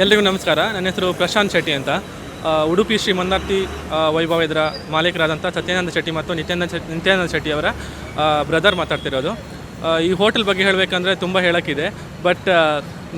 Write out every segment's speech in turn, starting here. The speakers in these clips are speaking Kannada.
ಎಲ್ರಿಗೂ ನಮಸ್ಕಾರ. ನನ್ನ ಹೆಸರು ಪ್ರಶಾಂತ್ ಶೆಟ್ಟಿ ಅಂತ. ಉಡುಪಿ ಶ್ರೀ ಮಂದಾರ್ತಿ ವೈಭವ ಇದರ ಮಾಲೀಕರಾದಂಥ ಸತ್ಯಾನಂದ ಶೆಟ್ಟಿ ಮತ್ತು ನಿತ್ಯಾನಂದ ಶೆಟ್ಟಿ ನಿತ್ಯಾನಂದ ಶೆಟ್ಟಿ ಅವರ ಬ್ರದರ್ ಮಾತಾಡ್ತಿರೋದು. ಈ ಹೋಟೆಲ್ ಬಗ್ಗೆ ಹೇಳಬೇಕಂದ್ರೆ ತುಂಬ ಹೇಳೋಕ್ಕಿದೆ. ಬಟ್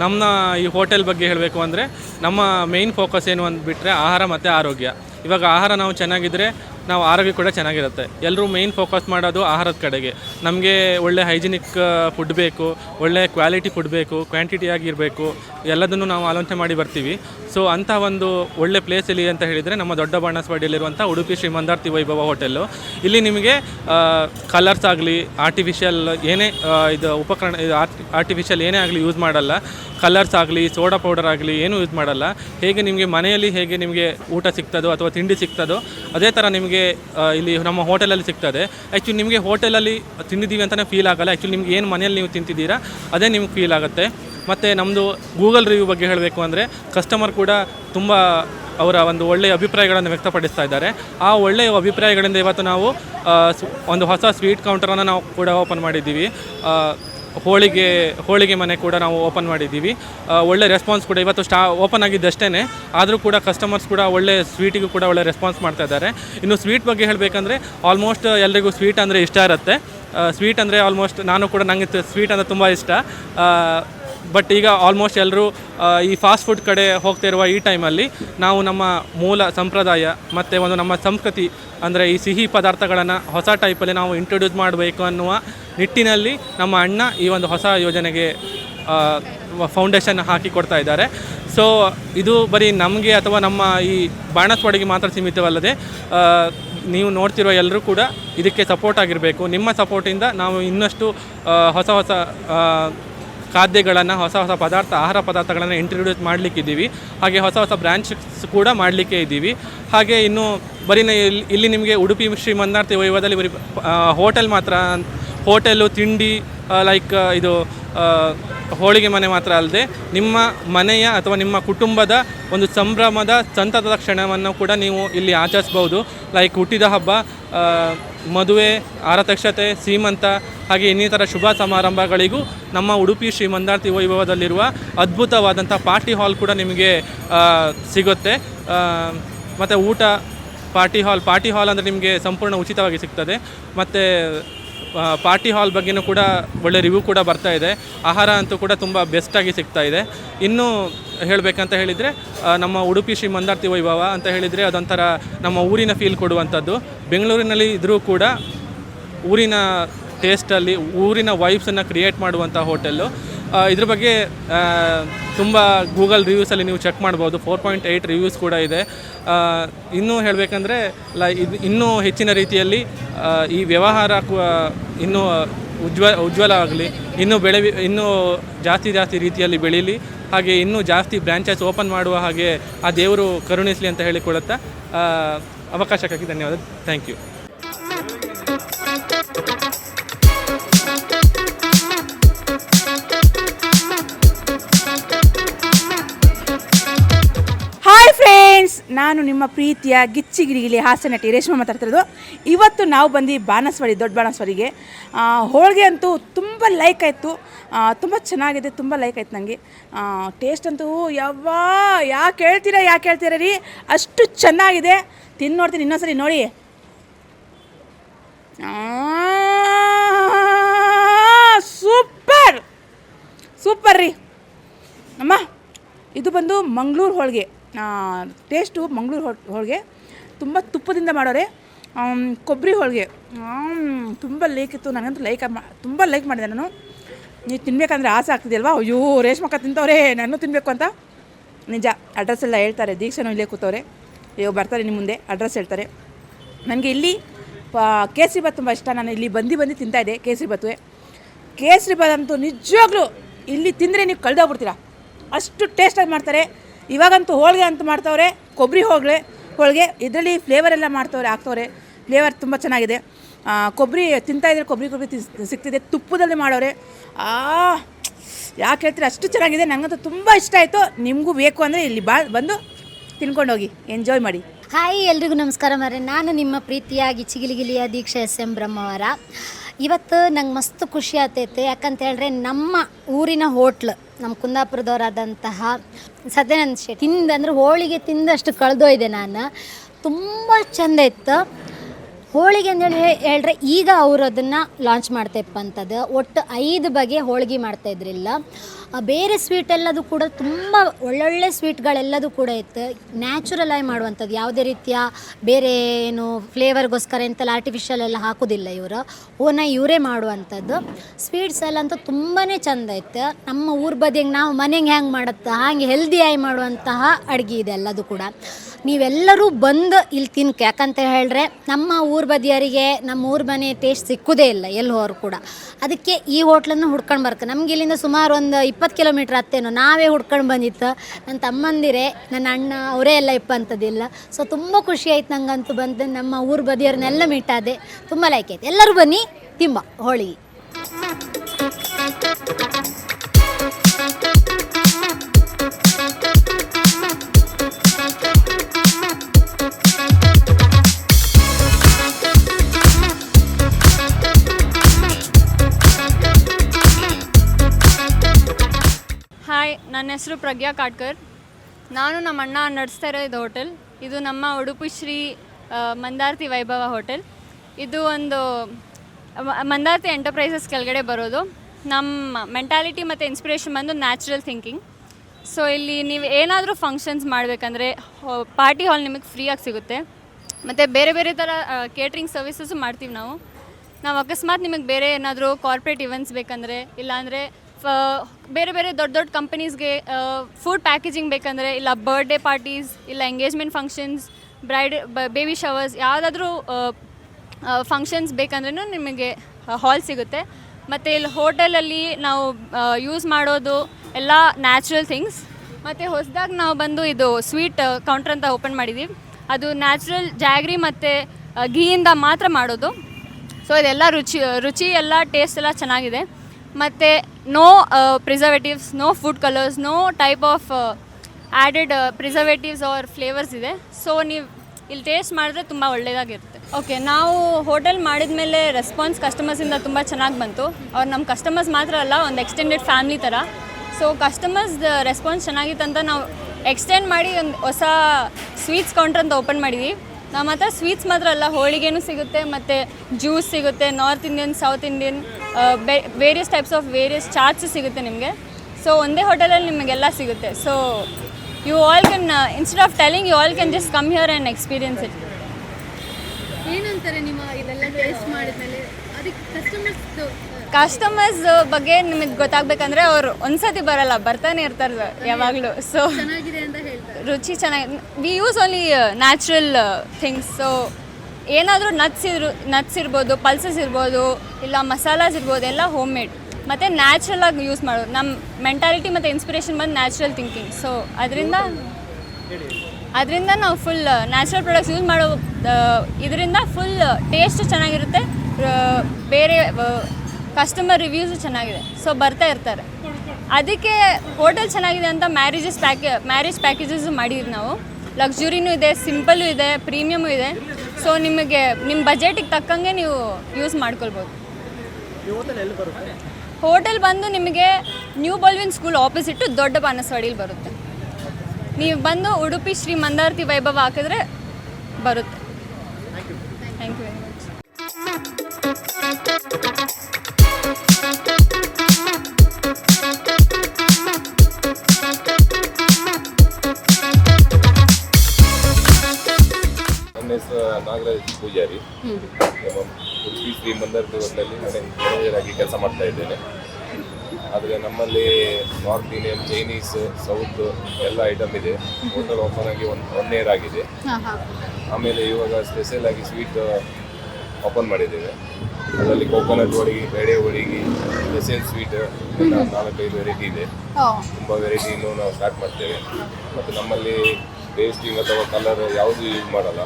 ನಮ್ಮ ಈ ಹೋಟೆಲ್ ಬಗ್ಗೆ ಹೇಳಬೇಕು ಅಂದರೆ ನಮ್ಮ ಮೇಯ್ನ್ ಫೋಕಸ್ ಏನು ಅಂದ್ಬಿಟ್ರೆ ಆಹಾರ ಮತ್ತು ಆರೋಗ್ಯ. ಇವಾಗ ಆಹಾರ ನಾವು ಚೆನ್ನಾಗಿದ್ದರೆ ನಾವು ಆರೋಗ್ಯ ಕೂಡ ಚೆನ್ನಾಗಿರುತ್ತೆ. ಎಲ್ಲರೂ ಮೇಯ್ನ್ ಫೋಕಸ್ ಮಾಡೋದು ಆಹಾರದ ಕಡೆಗೆ. ನಮಗೆ ಒಳ್ಳೆ ಹೈಜಿನಿಕ್ ಫುಡ್ ಬೇಕು, ಒಳ್ಳೆ ಕ್ವಾಲಿಟಿ ಫುಡ್ ಬೇಕು ಕ್ವಾಂಟಿಟಿ ಆಗಿರಬೇಕು, ಎಲ್ಲದನ್ನು ನಾವು ಆಲೋಚನೆ ಮಾಡಿ ಬರ್ತೀವಿ. ಸೊ ಅಂಥ ಒಂದು ಒಳ್ಳೆ ಪ್ಲೇಸ್ ಇಲ್ಲಿ ಅಂತ ಹೇಳಿದರೆ ನಮ್ಮ ದೊಡ್ಡ ಬಾಣಸ್ವಾಡಿಯಲ್ಲಿರುವಂಥ ಉಡುಪಿ ಶ್ರೀ ಮಂದಾರ್ತಿ ವೈಭವ ಹೋಟೆಲ್ಲು ಇಲ್ಲಿ ನಿಮಗೆ ಕಲರ್ಸ್ ಆಗಲಿ ಆರ್ಟಿಫಿಷಿಯಲ್ ಏನೇ ಇದು ಉಪಕರಣ ಆರ್ಟಿಫಿಷಿಯಲ್ ಏನೇ ಆಗಲಿ ಯೂಸ್ ಮಾಡಲ್ಲ. ಕಲರ್ಸ್ ಆಗಲಿ ಸೋಡಾ ಪೌಡರ್ ಆಗಲಿ ಏನೂ ಯೂಸ್ ಮಾಡಲ್ಲ. ಹೇಗೆ ನಿಮಗೆ ಮನೆಯಲ್ಲಿ ಹೇಗೆ ನಿಮಗೆ ಊಟ ಸಿಗ್ತದೋ ಅಥವಾ ತಿಂಡಿ ಸಿಗ್ತದೋ, ಅದೇ ಥರ ನಿಮಗೆ ಆ, ಇಲ್ಲಿ ನಮ್ಮ ಹೋಟೆಲಲ್ಲಿ ಸಿಗ್ತದೆ. ಆ್ಯಕ್ಚುಲಿ ನಿಮಗೆ ಹೋಟೆಲಲ್ಲಿ ತಿಂದಿದ್ದೀವಿ ಅಂತಲೇ ಫೀಲ್ ಆಗಲ್ಲ. ಆ್ಯಕ್ಚುಲಿ ನಿಮ್ಗೆ ಏನು ಮನೆಯಲ್ಲಿ ನೀವು ತಿಂತಿದ್ದೀರಾ ಅದೇ ನಿಮ್ಗೆ ಫೀಲ್ ಆಗುತ್ತೆ. ಮತ್ತು ನಮ್ಮದು ಗೂಗಲ್ ರಿವ್ಯೂ ಬಗ್ಗೆ ಹೇಳಬೇಕು ಅಂದರೆ ಕಸ್ಟಮರ್ ಕೂಡ ತುಂಬ ಅವರ ಒಂದು ಒಳ್ಳೆಯ ಅಭಿಪ್ರಾಯಗಳನ್ನು ವ್ಯಕ್ತಪಡಿಸ್ತಾ ಇದ್ದಾರೆ. ಆ ಒಳ್ಳೆಯ ಅಭಿಪ್ರಾಯಗಳಿಂದ ಇವತ್ತು ನಾವು ಒಂದು ಹೊಸ ಸ್ವೀಟ್ ಕೌಂಟರನ್ನು ನಾವು ಕೂಡ ಓಪನ್ ಮಾಡಿದ್ದೀವಿ. ಹೋಳಿಗೆ ಹೋಳಿಗೆ ಮನೆ ಕೂಡ ನಾವು ಓಪನ್ ಮಾಡಿದ್ದೀವಿ. ಒಳ್ಳೆ ರೆಸ್ಪಾನ್ಸ್ ಕೂಡ ಇವತ್ತು ಸ್ಟಾ ಓಪನ್ ಆಗಿದ್ದಷ್ಟೇ ಆದರೂ ಕೂಡ ಕಸ್ಟಮರ್ಸ್ ಕೂಡ ಒಳ್ಳೆ ಸ್ವೀಟಿಗೂ ಕೂಡ ಒಳ್ಳೆ ರೆಸ್ಪಾನ್ಸ್ ಮಾಡ್ತಾ ಇದ್ದಾರೆ. ಇನ್ನು ಸ್ವೀಟ್ ಬಗ್ಗೆ ಹೇಳಬೇಕಂದ್ರೆ ಆಲ್ಮೋಸ್ಟ್ ಎಲ್ರಿಗೂ ಸ್ವೀಟ್ ಅಂದರೆ ಇಷ್ಟ ಇರುತ್ತೆ. ಸ್ವೀಟ್ ಅಂದರೆ ಆಲ್ಮೋಸ್ಟ್ ನಾನು ಕೂಡ ನನಗೆ ಸ್ವೀಟ್ ಅಂದರೆ ತುಂಬ ಇಷ್ಟ. ಬಟ್ ಈಗ ಆಲ್ಮೋಸ್ಟ್ ಎಲ್ಲರೂ ಈ ಫಾಸ್ಟ್ ಫುಡ್ ಕಡೆ ಹೋಗ್ತಿರುವ ಈ ಟೈಮಲ್ಲಿ ನಾವು ನಮ್ಮ ಮೂಲ ಸಂಪ್ರದಾಯ ಮತ್ತು ಒಂದು ನಮ್ಮ ಸಂಸ್ಕೃತಿ ಅಂದರೆ ಈ ಸಿಹಿ ಪದಾರ್ಥಗಳನ್ನು ಹೊಸ ಟೈಪಲ್ಲಿ ನಾವು ಇಂಟ್ರೊಡ್ಯೂಸ್ ಮಾಡಬೇಕು ಅನ್ನುವ ನಿಟ್ಟಿನಲ್ಲಿ ನಮ್ಮ ಅಣ್ಣ ಈ ಒಂದು ಹೊಸ ಯೋಜನೆಗೆ ಫೌಂಡೇಶನ್ ಹಾಕಿ ಕೊಡ್ತಾ ಇದ್ದಾರೆ. ಸೊ ಇದು ಬರೀ ನಮಗೆ ಅಥವಾ ನಮ್ಮ ಈ ಬಾಣಸ್ವಾಡಿಗೆ ಮಾತ್ರ ಸೀಮಿತವಲ್ಲದೆ ನೀವು ನೋಡ್ತಿರೋ ಎಲ್ಲರೂ ಕೂಡ ಇದಕ್ಕೆ ಸಪೋರ್ಟ್ ಆಗಿರಬೇಕು. ನಿಮ್ಮ ಸಪೋರ್ಟಿಂದ ನಾವು ಇನ್ನಷ್ಟು ಹೊಸ ಹೊಸ ಖಾದ್ಯಗಳನ್ನು, ಹೊಸ ಹೊಸ ಪದಾರ್ಥ, ಆಹಾರ ಪದಾರ್ಥಗಳನ್ನು ಇಂಟ್ರೊಡ್ಯೂಸ್ ಮಾಡಲಿಕ್ಕಿದ್ದೀವಿ. ಹಾಗೆ ಹೊಸ ಹೊಸ ಬ್ರ್ಯಾಂಚಸ್ ಕೂಡ ಮಾಡಲಿಕ್ಕೆ ಇದ್ದೀವಿ. ಹಾಗೆ ಇನ್ನು ಬರೀ ಇಲ್ಲಿ- ನಿಮಗೆ ಉಡುಪಿ ಶ್ರೀ ಮಂದಾರ್ತಿ ವೈಭವದಲ್ಲಿ ಬರೀ ಹೋಟೆಲ್ ಮಾತ್ರ ಹೋಟೆಲು ತಿಂಡಿ ಲೈಕ್ ಇದು ಹೋಳಿಗೆ ಮನೆ ಮಾತ್ರ ಅಲ್ಲದೆ ನಿಮ್ಮ ಮನೆಯ ಅಥವಾ ನಿಮ್ಮ ಕುಟುಂಬದ ಒಂದು ಸಂಭ್ರಮದ ಸಂತತದ ಕ್ಷಣವನ್ನು ಕೂಡ ನೀವು ಇಲ್ಲಿ ಆಚರಿಸ್ಬೋದು. ಲೈಕ್ ಹುಟ್ಟಿದ ಹಬ್ಬ ಮದುವೆ, ಆರತಕ್ಷತೆ, ಸೀಮಂತ, ಹಾಗೆ ಇನ್ನಿತರ ಶುಭ ಸಮಾರಂಭಗಳಿಗೂ ನಮ್ಮ ಉಡುಪಿ ಶ್ರೀ ಮಂದಾರ್ತಿ ವೈಭವದಲ್ಲಿರುವ ಅದ್ಭುತವಾದಂಥ ಪಾರ್ಟಿ ಹಾಲ್ ಕೂಡ ನಿಮಗೆ ಸಿಗುತ್ತೆ. ಮತ್ತು ಊಟ, ಪಾರ್ಟಿ ಹಾಲ್ ಪಾರ್ಟಿ ಹಾಲ್ ಅಂದರೆ ನಿಮಗೆ ಸಂಪೂರ್ಣ ಉಚಿತವಾಗಿ ಸಿಗ್ತದೆ. ಮತ್ತು ಪಾರ್ಟಿ ಹಾಲ್ ಬಗ್ಗೆನೂ ಕೂಡ ಒಳ್ಳೆ ರಿವ್ಯೂ ಕೂಡ ಬರ್ತಾ ಇದೆ. ಆಹಾರ ಅಂತೂ ಕೂಡ ತುಂಬ ಬೆಸ್ಟಾಗಿ ಸಿಗ್ತಾ ಇದೆ. ಇನ್ನೂ ಹೇಳಬೇಕಂತ ಹೇಳಿದರೆ ನಮ್ಮ ಉಡುಪಿ ಶ್ರೀ ಮಂದಾರ್ತಿ ವೈಭವ ಅಂತ ಹೇಳಿದರೆ ಅದೊಂಥರ ನಮ್ಮ ಊರಿನ ಫೀಲ್ ಕೊಡುವಂಥದ್ದು. ಬೆಂಗಳೂರಿನಲ್ಲಿ ಇದ್ದರೂ ಕೂಡ ಊರಿನ ಟೇಸ್ಟಲ್ಲಿ ಊರಿನ ವೈಬ್ಸನ್ನು ಕ್ರಿಯೇಟ್ ಮಾಡುವಂಥ ಹೋಟೆಲ್ಲು ಇದ್ರ ಬಗ್ಗೆ ತುಂಬ ಗೂಗಲ್ ರಿವ್ಯೂಸಲ್ಲಿ ನೀವು ಚೆಕ್ ಮಾಡ್ಬೋದು. ಫೋರ್ ಪಾಯಿಂಟ್ ಏಯ್ಟ್ ರಿವ್ಯೂಸ್ ಕೂಡ ಇದೆ. ಇನ್ನೂ ಹೇಳಬೇಕಂದ್ರೆ, ಲೈ, ಇದು, ಇನ್ನೂ ಹೆಚ್ಚಿನ ರೀತಿಯಲ್ಲಿ ಈ ವ್ಯವಹಾರ ಇನ್ನೂ ಉಜ್ವ ಉಜ್ವಲ ಆಗಲಿ ಇನ್ನೂ ಬೆಳೆ ಇನ್ನೂ ಜಾಸ್ತಿ ಜಾಸ್ತಿ ರೀತಿಯಲ್ಲಿ ಬೆಳೀಲಿ, ಹಾಗೆ ಇನ್ನೂ ಜಾಸ್ತಿ ಬ್ರ್ಯಾಂಚಸ್ ಓಪನ್ ಮಾಡುವ ಹಾಗೆ ಆ ದೇವರು ಕರುಣಿಸಲಿ ಅಂತ ಹೇಳಿಕೊಳ್ಳುತ್ತಾ ಅವಕಾಶಕ್ಕಾಗಿ ಧನ್ಯವಾದ. ಥ್ಯಾಂಕ್ ಯು ನಾನು ನಿಮ್ಮ ಪ್ರೀತಿಯ ಗಿಚ್ಚಿಗಿರಿಗಿಲಿ ಹಾಸ್ಯನಟಿ ರೇಷ್ಮೆ ಮಾತಾಡ್ತಿರೋದು. ಇವತ್ತು ನಾವು ಬಂದು ಬಾಣಸ್ವಾಡಿ ದೊಡ್ಡ ಬಾಣಸ್ವಾಡಿಗೆ ಹೋಳಿಗೆ ಅಂತೂ ತುಂಬ ಲೈಕ್ ಆಯಿತು. ತುಂಬ ಚೆನ್ನಾಗಿದೆ, ತುಂಬ ಲೈಕ್ ಆಯ್ತು ನನಗೆ ಟೇಸ್ಟ್ ಅಂತೂ ಯಾವ ಯಾಕೆ ಹೇಳ್ತೀರಾ ಯಾಕೆ ಹೇಳ್ತೀರಾ ರೀ? ಅಷ್ಟು ಚೆನ್ನಾಗಿದೆ. ತಿಂದು ನೋಡ್ತೀನಿ, ಇನ್ನೊಂದ್ಸರಿ ನೋಡಿ. ಸೂಪರ್! ಸೂಪರ್ ರೀ. ಅಮ್ಮ, ಇದು ಬಂದು ಮಂಗಳೂರು ಹೋಳಿಗೆ. ಟೇಸ್ಟು ಮಂಗಳೂರು ಹೋಳಿಗೆ ತುಂಬ ತುಪ್ಪದಿಂದ ಮಾಡೋರೆ. ಕೊಬ್ಬರಿ ಹೋಳಿಗೆ. ತುಂಬ ಲೈಕ್ ಇತ್ತು. ನನಗಂತೂ ಲೈಕ್ ತುಂಬ ಲೈಕ್ ಮಾಡಿದೆ ನಾನು. ನೀವು ತಿನ್ಬೇಕಂದ್ರೆ ಆಸೆ ಆಗ್ತಿದೆಯಲ್ವಾ? ಅಯ್ಯೋ ರೇಷ್ಮಕ್ಕ ತಿಂತವ್ರೆ ನಾನು ತಿನ್ನಬೇಕು ಅಂತ. ನಿಜ ಅಡ್ರೆಸ್ ಎಲ್ಲ ಹೇಳ್ತಾರೆ. ದೀಕ್ಷಾನು ಇಲ್ಲೇ ಕೂತವ್ರೆ. ಅಯ್ಯೋ, ಬರ್ತಾರೆ ನಿಮ್ಮ ಮುಂದೆ ಅಡ್ರೆಸ್ ಹೇಳ್ತಾರೆ. ನನಗೆ ಇಲ್ಲಿ ಕೇಸರಿ ಬಾತ್ ತುಂಬ ಇಷ್ಟ. ನಾನು ಇಲ್ಲಿ ಬಂದು ಬಂದು ತಿಂತಾಯಿದ್ದೆ ಕೇಸರಿ ಬಾತುವೆ ಕೇಸರಿ ಬಾತ್ ಅಂತೂ ನಿಜವಾಗ್ಲೂ ಇಲ್ಲಿ ತಿಂದರೆ ನೀವು ಕಳೆದೋಗ್ಬಿಡ್ತೀರಾ ಅಷ್ಟು ಟೇಸ್ಟಾಗಿ ಮಾಡ್ತಾರೆ. ಇವಾಗಂತೂ ಹೋಳಿಗೆ ಅಂತ ಮಾಡ್ತವ್ರೆ, ಕೊಬ್ಬರಿ ಹೋಳಿಗೆ ಹೋಳಿಗೆ, ಇದರಲ್ಲಿ ಫ್ಲೇವರ್ ಎಲ್ಲ ಮಾಡ್ತವ್ರೆ, ಹಾಕ್ತವ್ರೆ. ಫ್ಲೇವರ್ ತುಂಬ ಚೆನ್ನಾಗಿದೆ. ಕೊಬ್ಬರಿ ತಿಂತಾಯಿದ್ರೆ ಕೊಬ್ಬರಿ ಕೊಬ್ಬರಿ ಸಿಗ್ತಿದೆ. ತುಪ್ಪದಲ್ಲಿ ಮಾಡೋರೆ. ಆ, ಯಾಕೆ ಹೇಳ್ತೀರಾ? ಅಷ್ಟು ಚೆನ್ನಾಗಿದೆ. ನನಗಂತೂ ತುಂಬ ಇಷ್ಟ ಆಯಿತು. ನಿಮಗೂ ಬೇಕು ಅಂದರೆ ಇಲ್ಲಿ ಬಾ, ಬಂದು ತಿನ್ಕೊಂಡೋಗಿ. ಎಂಜಾಯ್ ಮಾಡಿ. ಹಾಯ್ ಎಲ್ರಿಗೂ ನಮಸ್ಕಾರ ಮಾರೆ. ನಾನು ನಿಮ್ಮ ಪ್ರೀತಿಯಾಗಿ ಚಿಗಿಲಿಗಿಲಿಯ ದೀಕ್ಷಾ ಎಸ್ ಎಂ ಬ್ರಹ್ಮವರ. ಇವತ್ತು ನಂಗೆ ಮಸ್ತ್ ಖುಷಿ ಆಗ್ತೈತೆ. ಯಾಕಂತ ಹೇಳಿದ್ರೆ ನಮ್ಮ ಊರಿನ ಹೋಟ್ಲ್ ನಮ್ಮ ಕುಂದಾಪುರದವರಾದಂತಹ ಸತ್ಯಾನಂದ ಶೆಟ್ಟಿ. ತಿಂದಂದ್ರೆ ಹೋಳಿಗೆ ತಿಂದಷ್ಟು ಕಳೆದೋಯ್ದೆ ನಾನು. ತುಂಬ ಚಂದ ಇತ್ತು. ಹೋಳಿಗೆ ಅಂತೇಳಿ ಹೇಳ್ರೆ ಈಗ ಅವರು ಅದನ್ನು ಲಾಂಚ್ ಮಾಡ್ತೇಪ್ಪ ಅಂತದ್ದು ಒಟ್ಟು ಐದು ಬಗೆ ಹೋಳಿಗೆ ಮಾಡ್ತಾಯಿದ್ರಿಲ್ಲ ಬೇರೆ ಸ್ವೀಟ್ ಎಲ್ಲದು ಕೂಡ ತುಂಬ ಒಳ್ಳೊಳ್ಳೆ ಸ್ವೀಟ್ಗಳೆಲ್ಲದು ಕೂಡ ಇತ್ತು. ನ್ಯಾಚುರಲ್ ಆಗಿ ಮಾಡುವಂಥದ್ದು ಯಾವುದೇ ರೀತಿಯ ಬೇರೆ ಏನು ಫ್ಲೇವರ್ಗೋಸ್ಕರ ಎಂತೆಲ್ಲ ಆರ್ಟಿಫಿಷಿಯಲ್ ಎಲ್ಲ ಹಾಕೋದಿಲ್ಲ ಇವರು. ಓನ ಇವರೇ ಮಾಡುವಂಥದ್ದು. ಸ್ವೀಟ್ಸ್ ಎಲ್ಲ ಅಂತೂ ತುಂಬಾ ಚೆಂದ ಇತ್ತು. ನಮ್ಮ ಊರ ಬದಿಯಂಗೆ ನಾವು ಮನೆಗೆ ಹ್ಯಾಂಗೆ ಮಾಡುತ್ತೆ ಹಾಗೆ ಹೆಲ್ದಿಯಾಗಿ ಮಾಡುವಂತಹ ಅಡುಗೆ ಇದೆ ಎಲ್ಲದು ಕೂಡ. ನೀವೆಲ್ಲರೂ ಬಂದು ಇಲ್ಲಿ ತಿನ್ಕ, ಯಾಕಂತ ಹೇಳಿದ್ರೆ ನಮ್ಮ ಊರ ಬದಿಯರಿಗೆ, ನಮ್ಮ ಊರ ಮನೆ ಟೇಸ್ಟ್ ಸಿಕ್ಕೋದೇ ಇಲ್ಲ ಎಲ್ಲಿ ಹೋದ್ರು ಕೂಡ. ಅದಕ್ಕೆ ಈ ಹೋಟ್ಲನ್ನು ಹುಡ್ಕೊಂಡು ಬರ್ಕ. ನಮ್ಗೆ ಇಲ್ಲಿಂದ ಸುಮಾರು ಒಂದು ಇಪ್ಪತ್ತು ಕಿಲೋಮೀಟ್ರ್ ಹತ್ತೇನೋ ನಾವೇ ಹುಡ್ಕೊಂಡು ಬಂದಿತ್ತು. ನನ್ನ ತಮ್ಮಂದಿರೇ, ನನ್ನ ಅಣ್ಣ, ಅವರೇ ಎಲ್ಲ ಇಪ್ಪಂಥದ್ದಿಲ್ಲ. ಸೊ ತುಂಬ ಖುಷಿ ಆಯ್ತು ನಂಗಂತೂ ಬಂದು, ನಮ್ಮ ಊರು ಬದಿಯವ್ರನ್ನೆಲ್ಲ ಮೀಟಾದೆ ತುಂಬ ಲೈಕ್ ಆಯ್ತು. ಎಲ್ಲರೂ ಬನ್ನಿ, ತಿಂಬ, ಹೋಳಿಗೆ. ಹೆಸರು ಪ್ರಜ್ಞಾ ಕಾಟ್ಕರ್. ನಾನು ನಮ್ಮ ಅಣ್ಣ ನಡೆಸ್ತಾ ಇರೋ ಇದು ಹೋಟೆಲ್. ಇದು ನಮ್ಮ ಉಡುಪಿ ಶ್ರೀ ಮಂದಾರ್ತಿ ವೈಭವ ಹೋಟೆಲ್. ಇದು ಒಂದು ಮಂದಾರ್ತಿ ಎಂಟರ್ಪ್ರೈಸಸ್ ಕೆಳಗಡೆ ಬರೋದು. ನಮ್ಮ ಮೆಂಟಾಲಿಟಿ ಮತ್ತು ಇನ್ಸ್ಪಿರೇಷನ್ ಬಂದು ನ್ಯಾಚುರಲ್ ಥಿಂಕಿಂಗ್. ಸೊ, ಇಲ್ಲಿ ನೀವು ಏನಾದರೂ ಫಂಕ್ಷನ್ಸ್ ಮಾಡಬೇಕಂದ್ರೆ ಪಾರ್ಟಿ ಹಾಲ್ ನಿಮಗೆ ಫ್ರೀಯಾಗಿ ಸಿಗುತ್ತೆ. ಮತ್ತು ಬೇರೆ ಬೇರೆ ಥರ ಕೇಟ್ರಿಂಗ್ ಸರ್ವಿಸಸ್ಸು ಮಾಡ್ತೀವಿ ನಾವು. ನಾವು ಅಕಸ್ಮಾತ್ ನಿಮಗೆ ಬೇರೆ ಏನಾದರೂ ಕಾರ್ಪೊರೇಟ್ ಇವೆಂಟ್ಸ್ ಬೇಕಂದರೆ, ಇಲ್ಲಾಂದರೆ ಬೇರೆ ಬೇರೆ ದೊಡ್ಡ ದೊಡ್ಡ ಕಂಪನೀಸ್ಗೆ ಫುಡ್ ಪ್ಯಾಕೇಜಿಂಗ್ ಬೇಕಂದರೆ ಇಲ್ಲ ಬರ್ಡೇ ಪಾರ್ಟೀಸ್ ಇಲ್ಲ engagement functions bride baby showers ಯಾವುದಾದ್ರೂ ಫಂಕ್ಷನ್ಸ್ ಬೇಕಂದ್ರೂ ನಿಮಗೆ ಹಾಲ್ ಸಿಗುತ್ತೆ. ಮತ್ತು ಇಲ್ಲಿ ಹೋಟೆಲಲ್ಲಿ ನಾವು ಯೂಸ್ ಮಾಡೋದು ಎಲ್ಲ ನ್ಯಾಚುರಲ್ ಥಿಂಗ್ಸ್ ಮತ್ತು ಹೊಸದಾಗಿ ನಾವು ಬಂದು ಇದು ಸ್ವೀಟ್ ಕೌಂಟರ್ ಅಂತ ಓಪನ್ ಮಾಡಿದ್ದೀವಿ ಅದು ನ್ಯಾಚುರಲ್ ಜಾಗ್ರಿ ಮತ್ತು ಘೀಯಿಂದ ಮಾತ್ರ ಮಾಡೋದು. ಸೊ ಇದೆಲ್ಲ ರುಚಿ ರುಚಿ ಎಲ್ಲ ಟೇಸ್ಟ್ ಎಲ್ಲ ಚೆನ್ನಾಗಿದೆ. ಮತ್ತು no preservatives no food colours no type of added preservatives or flavours ಇದೆ. ಸೊ ನೀವು ಇಲ್ಲಿ ಟೇಸ್ಟ್ ಮಾಡಿದ್ರೆ ತುಂಬ ಒಳ್ಳೆಯದಾಗಿರುತ್ತೆ ಓಕೆ ನಾವು ಹೋಟೆಲ್ ಮಾಡಿದ ಮೇಲೆ ರೆಸ್ಪಾನ್ಸ್ ಕಸ್ಟಮರ್ಸಿಂದ ತುಂಬ ಚೆನ್ನಾಗಿ ಬಂತು. ಅವ್ರು ನಮ್ಮ ಕಸ್ಟಮರ್ಸ್ ಮಾತ್ರ ಅಲ್ಲ, ಒಂದು ಎಕ್ಸ್ಟೆಂಡೆಡ್ ಫ್ಯಾಮ್ಲಿ ಥರ ಸೊ ಕಸ್ಟಮರ್ಸ್ ರೆಸ್ಪಾನ್ಸ್ ಚೆನ್ನಾಗಿತ್ತಂತ ನಾವು ಎಕ್ಸ್ಟೆಂಡ್ ಮಾಡಿ ಒಂದು ಹೊಸ ಸ್ವೀಟ್ಸ್ ಕೌಂಟ್ರ್ ಅಂತ ಓಪನ್ ಮಾಡಿದ್ವಿ. ನಮ್ಮ ಹತ್ರ ಸ್ವೀಟ್ಸ್ ಮಾತ್ರ ಅಲ್ಲ, ಹೋಳಿಗೆನೂ ಸಿಗುತ್ತೆ, ಮತ್ತು ಜ್ಯೂಸ್ ಸಿಗುತ್ತೆ north Indian south Indian various types of various charge ಸಿಗುತ್ತೆ ನಿಮಗೆ. ಸೊ ಒಂದೇ ಹೋಟೆಲಲ್ಲಿ ನಿಮಗೆಲ್ಲ ಸಿಗುತ್ತೆ. So you all can instead of telling you all can just come here and experience it ಏನಂತಾರೆ ನಿಮ್ಮ ಇದೆಲ್ಲ ಟೇಸ್ಟ್ ಮಾಡಿದ್ಮೇಲೆ? ಅದಕ್ಕೆ ಕಸ್ಟಮರ್ಸ್ ಕಸ್ಟಮರ್ಸ್ ಬಗ್ಗೆ ನಿಮಗೆ ಗೊತ್ತಾಗಬೇಕಂದ್ರೆ ಅವರು ಒಂದ್ಸತಿ ಬರಲ್ಲ ಬರ್ತಾನೆ ಇರ್ತಾರೆ ಯಾವಾಗಲೂ. ಸೊ ಚೆನ್ನಾಗಿದೆ ಅಂತ ಹೇಳ್ತಾರೆ. ರುಚಿ ಚೆನ್ನಾಗಿ we use only natural things so ಏನಾದರೂ ನಟ್ಸ್ ಇರು ನಟ್ಸ್ ಇರ್ಬೋದು ಪಲ್ಸಸ್ ಇರ್ಬೋದು, ಇಲ್ಲ ಮಸಾಲಾಸ್ ಇರ್ಬೋದು, ಎಲ್ಲ ಹೋಮ್ ಮೇಡ್ ಮತ್ತು ನ್ಯಾಚುರಲ್ ಆಗಿ ಯೂಸ್ ಮಾಡೋದು. ನಮ್ಮ ಮೆಂಟಾಲಿಟಿ ಮತ್ತು ಇನ್ಸ್ಪಿರೇಷನ್ ಬಂದು ನ್ಯಾಚುರಲ್ ಥಿಂಕಿಂಗ್ ಸೊ ಅದರಿಂದ ಅದರಿಂದ ನಾವು ಫುಲ್ ನ್ಯಾಚುರಲ್ ಪ್ರಾಡಕ್ಟ್ಸ್ ಯೂಸ್ ಮಾಡೋ ಇದರಿಂದ ಫುಲ್ ಟೇಸ್ಟ್ ಚೆನ್ನಾಗಿರುತ್ತೆ ಬೇರೆ ಕಸ್ಟಮರ್ ರಿವ್ಯೂಸು ಚೆನ್ನಾಗಿದೆ. ಸೊ ಬರ್ತಾ ಇರ್ತಾರೆ. ಅದಕ್ಕೆ ಹೋಟೆಲ್ ಚೆನ್ನಾಗಿದೆ ಅಂತ ಮ್ಯಾರೇಜಸ್ ಪ್ಯಾಕೆ ಮ್ಯಾರೇಜ್ ಪ್ಯಾಕೇಜಸ್ ಮಾಡಿದ್ವಿ ನಾವು. ಲಕ್ಸುರಿನೂ ಇದೆ ಸಿಂಪಲ್ಲೂ ಇದೆ ಪ್ರೀಮಿಯಮು ಇದೆ. ಸೊ ನಿಮಗೆ ನಿಮ್ಮ ಬಜೆಟಿಗೆ ತಕ್ಕಂಗೆ ನೀವು ಯೂಸ್ ಮಾಡ್ಕೊಳ್ಬೋದು. ಹೋಟೆಲ್ ಬಂದು ನಿಮಗೆ ನ್ಯೂ ಬಲ್ವಿನ್ ಸ್ಕೂಲ್ ಆಪೋಸಿಟ್ಟು ದೊಡ್ಡ ಬಾನಸವಾಡಿಲಿ ಬರುತ್ತೆ. ನೀವು ಬಂದು ಉಡುಪಿ ಶ್ರೀ ಮಂದಾರ್ತಿ ವೈಭವ ಹಾಕಿದ್ರೆ ಬರುತ್ತೆ. Thank you very much Nagaraj Poojari. Udupi Shri ಮಂದರ್ ದೇವಸ್ಥಾನದಲ್ಲಿ ನಾನು ಮ್ಯಾನೇಜರ್ ಆಗಿ ಕೆಲಸ ಮಾಡ್ತಾ ಇದ್ದೇನೆ. ಆದರೆ ನಮ್ಮಲ್ಲಿ ನಾರ್ತ್ ಇಂಡಿಯನ್ ಚೈನೀಸ್ ಸೌತ್ ಎಲ್ಲ ಐಟಮ್ ಇದೆ. ಹೋಟೆಲ್ ಓಪನ್ ಆಗಿ ಒಂದು ಒನ್ ಇಯರ್ ಆಗಿದೆ. ಆಮೇಲೆ ಇವಾಗ ಸ್ಪೆಷಲ್ ಆಗಿ ಸ್ವೀಟ್ ಓಪನ್ ಮಾಡಿದ್ದೇವೆ. ಅದರಲ್ಲಿ ಕೋಕೋನಟ್ ಹೋಳಿಗೆ ಬೇಳೆ ಹೋಳಿಗೆ ಸ್ಪೆಷಲ್ ಸ್ವೀಟ್ ಎಲ್ಲ ನಾಲ್ಕೈದು ವೆರೈಟಿ ಇದೆ. ತುಂಬ ವೆರೈಟಿ ಇನ್ನೂ ನಾವು ಸ್ಟಾರ್ಟ್ ಮಾಡ್ತೇವೆ. ಮತ್ತು ನಮ್ಮಲ್ಲಿ ಟೇಸ್ಟಿಂಗ್ ಅಥವಾ ಕಲರ್ ಯಾವುದು ಯೂಸ್ ಮಾಡಲ್ಲ.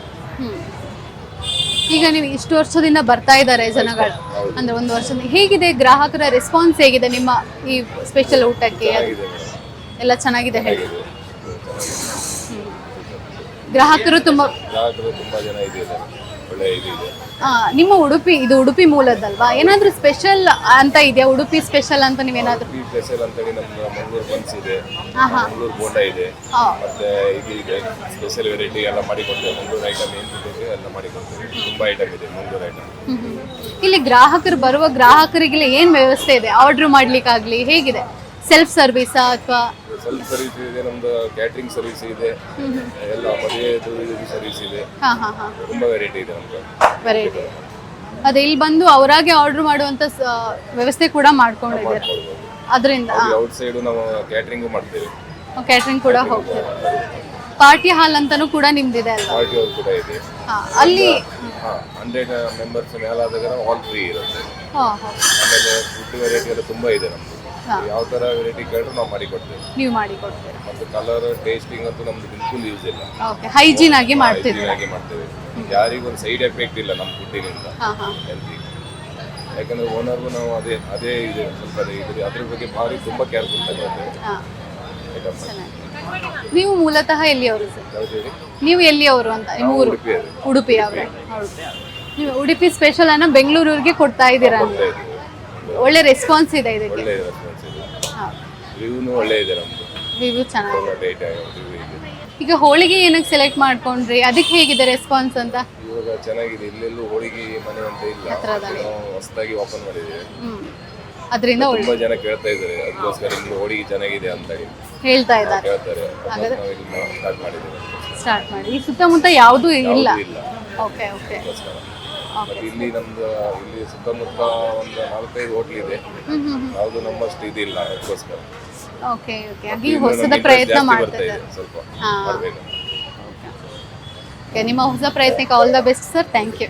ಈಗ ನೀವು ಇಷ್ಟು ವರ್ಷದಿಂದ ಬರ್ತಾ ಇದ್ದಾರೆ ಜನಗಳು. ಅಂದ್ರೆ ಒಂದು ವರ್ಷದಿಂದ. ಹೇಗಿದೆ ಗ್ರಾಹಕರ ರೆಸ್ಪಾನ್ಸ್ ಹೇಗಿದೆ ನಿಮ್ಮ ಈ ಸ್ಪೆಷಲ್ ಊಟಕ್ಕೆ? ಎಲ್ಲ ಚೆನ್ನಾಗಿದೆ ಹೇಳಿ. ಗ್ರಾಹಕರು ತುಂಬಾ ಗ್ರಾಹಕರು ತುಂಬಾ ಜನ ಇದೆ ಒಳ್ಳೆ ಇದು. ನಿಮ್ಮ ಉಡುಪಿ ಇದು ಉಡುಪಿ ಮೂಲದಲ್ವಾ? ಏನಾದರೂ ಸ್ಪೆಷಲ್ ಅಂತ ಇದೆಯಾ? ಉಡುಪಿ ಸ್ಪೆಷಲ್ ಅಂತ ನೀವೇನಾದರೂ ಈ ಸ್ಪೆಷಲ್ ಅಂತೇಳಿ ನಮ್ದು ಮಂಗಳೂರು ಬನ್ಸ್ ಇದೆ. ಹಾಂ ಹಾಂ ಮಂಗಳೂರು ಬೋಂಡ ಇದೆ. ಮತ್ತೆ ಇದು ಇದೆ. ಸ್ಪೆಷಲ್ ವೆರೈಟಿ ಎಲ್ಲ ಮಾಡಿಕೊಡ್ತೇವೆ. ಮಂಗಳೂರು ಐಟಮ್ ಏನು ಬೇಕು ಎಲ್ಲ ಮಾಡಿಕೊಡ್ತೇವೆ. ತುಂಬಾ ಐಟಮ್ ಇದೆ ಮಂಗಳೂರು ಐಟಮ್ ಇಲ್ಲಿ ಗ್ರಾಹಕರು ಬರುವ ಗ್ರಾಹಕರಿಗೆ ಏನು ವ್ಯವಸ್ಥೆ ಇದೆ? ಆರ್ಡ್ರ್ ಮಾಡ್ಲಿಕ್ಕಾಗ್ಲಿ ಹೇಗಿದೆ? ಸೆಲ್ಫ್ ಸರ್ವಿಸಾ ಅಥವಾ ಸ್ವಲ್ಪ ಸರ್ವಿಸ್ ಇದೆ ನಮ್ದು ಕ್ಯಾಟ್ರಿಂಗ್ ಸರ್ವಿಸ್ ಇದೆ. ಎಲ್ಲ ಮದುವೆದು ಸರ್ವಿಸ್ ಇದೆ. ಹಾಂ ಹಾಂ ಹಾಂ. ತುಂಬಾ ವೆರೈಟಿ ಇದೆ ನಮ್ದು. ವೆರೈಟಿ ಅದೇ ಇಲ್ಲಿ ಬಂದು ಅವರಾಗೆ ಆರ್ಡರ್ ಮಾಡುವಂತ ಸ- ವ್ಯವಸ್ಥೆ ಕೂಡ ಮಾಡ್ಕೊಂಡಿದ್ದಾರೆ. ಅದರಿಂದ ಔಟ್ ಸೈಡ್ ನಾವು ಕ್ಯಾಟ್ರಿಂಗು ಮಾಡ್ತೀವಿ. ಕ್ಯಾಟ್ರಿಂಗ್ ಕೂಡ ಹೋಗ್ತೇವೆ ಪಾರ್ಟಿ ಹಾಲ್ ಅಂತಾನೂ ಕೂಡ ನಿಮ್ದಿದೆ ಅಲ್ವಾ? ಪಾರ್ಟಿ ಅವ್ರು ಕೂಡ ಇದೆ. ಹಾಂ ಅಲ್ಲಿ ಹಂಡ್ರೆಡ್ ಮೆಂಬರ್ಸ್ ಮೇಲಾದಾಗ ಆಲ್ ಫ್ರೀ ಇರುತ್ತೆ. ಹಾ, ಹಾ. ಆಮೇಲೆ ಫುಡ್ ವೆರೈಟಿ ಎಲ್ಲ ತುಂಬಾ ಇದೆ ನಮ್ದು. ಯಾವ ತರ ವೆರೈಟಿ ಕೇಳಿದ್ರು ನಾವು ಮಾಡಿಕೊಡ್ತೇವೆ. ನೀವು ಮಾಡಿ ಕೊಡ್ತೀರಾ ಮತ್ತೆ ಕಲರ್ ಟೇಸ್ಟಿಂಗ್ ಅಂತೂ ನಮ್ದು ಬಿಲ್ಕುಲ್ ಯೂಸ್ ಇಲ್ಲ. ಓಕೆ ಹೈಜೀನ್ ಆಗಿ ಮಾಡ್ತೀವಿ ಆಗಿ ಮಾಡ್ತೇವೆ. ಯಾರಿಗೂ ಒಂದು ಸೈಡ್ ಎಫೆಕ್ಟ್ ಇಲ್ಲ ನಮ್ಮ ಫುಡ್ಡಿನಿಂದ ಹಾಂ ಹಾಂ. ಯಾಕಂದ್ರೆ ಓನರ್ಗೂ ನಾವು ಅದೇ ಅದೇ ಇದೆ ಸ್ವಲ್ಪ ಅದೇ ಇದ್ರ. ಅದ್ರ ಬಗ್ಗೆ ಭಾರಿ ತುಂಬಾ ಕೇರ್ಫುಲ್ ತಗೊಳ್ತೇವೆ ನೀವು ಮೂಲತಃ ಎಲ್ಲಿಯವರು ಸರ್? ನೀವು ಎಲ್ಲಿಯವರು ಅಂತ ನಿಮ್ಮ ಊರು ಉಡುಪಿ ಅವರು. ನೀವು ಉಡುಪಿ ಸ್ಪೆಷಲ್ ಅನ್ನ ಬೆಂಗಳೂರಿಗೆ ಕೊಡ್ತಾ ಇದ್ದೀರಾ ಅಂತ. ಒಳ್ಳೆ ರೆಸ್ಪಾನ್ಸ್ ಇದೆ ಇದಕ್ಕೆ. ಒಳ್ಳೆ ರೆಸ್ಪಾನ್ಸ್ ಇದೆ. ಹಾಂ ರಿವ್ಯೂನು ಒಳ್ಳೆ ಇದೆ ನಮ್ದು. ರಿವ್ಯೂ ಚೆನ್ನಾಗಿದೆ. ಈಗ ಹೋಳಿಗೆ ಏನಕ್ಕೆ ಸೆಲೆಕ್ಟ್ ಮಾಡ್ಕೊಂಡ್ರಿ? ಅದಕ್ಕೆ ಹೇಗಿದೆ ರೆಸ್ಪಾನ್ಸ್ ಅಂತ? ಇವಾಗ ಚೆನ್ನಾಗಿದೆ. ಇಲ್ಲೆಲ್ಲೂ ಹೋಳಿಗೆ ಮನೆ ಅಂತ ಇಲ್ಲ. ಹತ್ರದಲ್ಲಿ. ನಾವು ಹೊಸದಾಗಿ ಓಪನ್ ಮಾಡಿದ್ದೀವಿ ಹ್ಮ್. ಅದರಿಂದ ಒಳ್ಳೆ ತುಂಬಾ ಜನ ಕೇಳ್ತಾ ಇದ್ದಾರೆ. ಅದಕ್ಕೋಸ್ಕರ ಇಲ್ಲಿ ಹೋಳಿಗೆ ಚೆನ್ನಾಗಿದೆ ಅಂತ ಹೇಳಿ. ಹೇಳ್ತಾ ಇದ್ದಾರೆ. ಹೇಳ್ತಾರೆ ನಾವು ಇಲ್ಲಿ ಸ್ಟಾರ್ಟ್ ಮಾಡಿದ್ದೀವಿ. ಸ್ಟಾರ್ಟ್ ಮಾಡಿ. ಈ ಸುತ್ತಮುತ್ತ ಯಾವುದೂ ಇಲ್ಲ. ಇಲ್ಲ. ಓಕೆ ಓಕೆ ಅದಕ್ಕೋಸ್ಕರ ಮತ್ತೆ ಇಲ್ಲಿ ನಮ್ದು ಇಲ್ಲಿ ಸುತ್ತಮುತ್ತ ಒಂದು ನಾಲ್ಕೈದು ಹೋಟ್ಲ್ ಇದೆ. ಯಾವುದು ನಮ್ಮಷ್ಟು ಇದಿಲ್ಲ ಅದಕ್ಕೋಸ್ಕರ ಓಕೆ ಓಕೆ. ಹಾಗೆ ಹೊಸದ ಪ್ರಯತ್ನ ಜಾಸ್ತಿ ಮಾಡ್ತಾ ಬರ್ತಾ ಇದೆ ಇದ್ದಾರೆ. ಸ್ವಲ್ಪ. ಹಾ. ನಿಮ್ಮ ಹೊಸ ಪ್ರಯತ್ನಕ್ಕೆ all the best sir thank you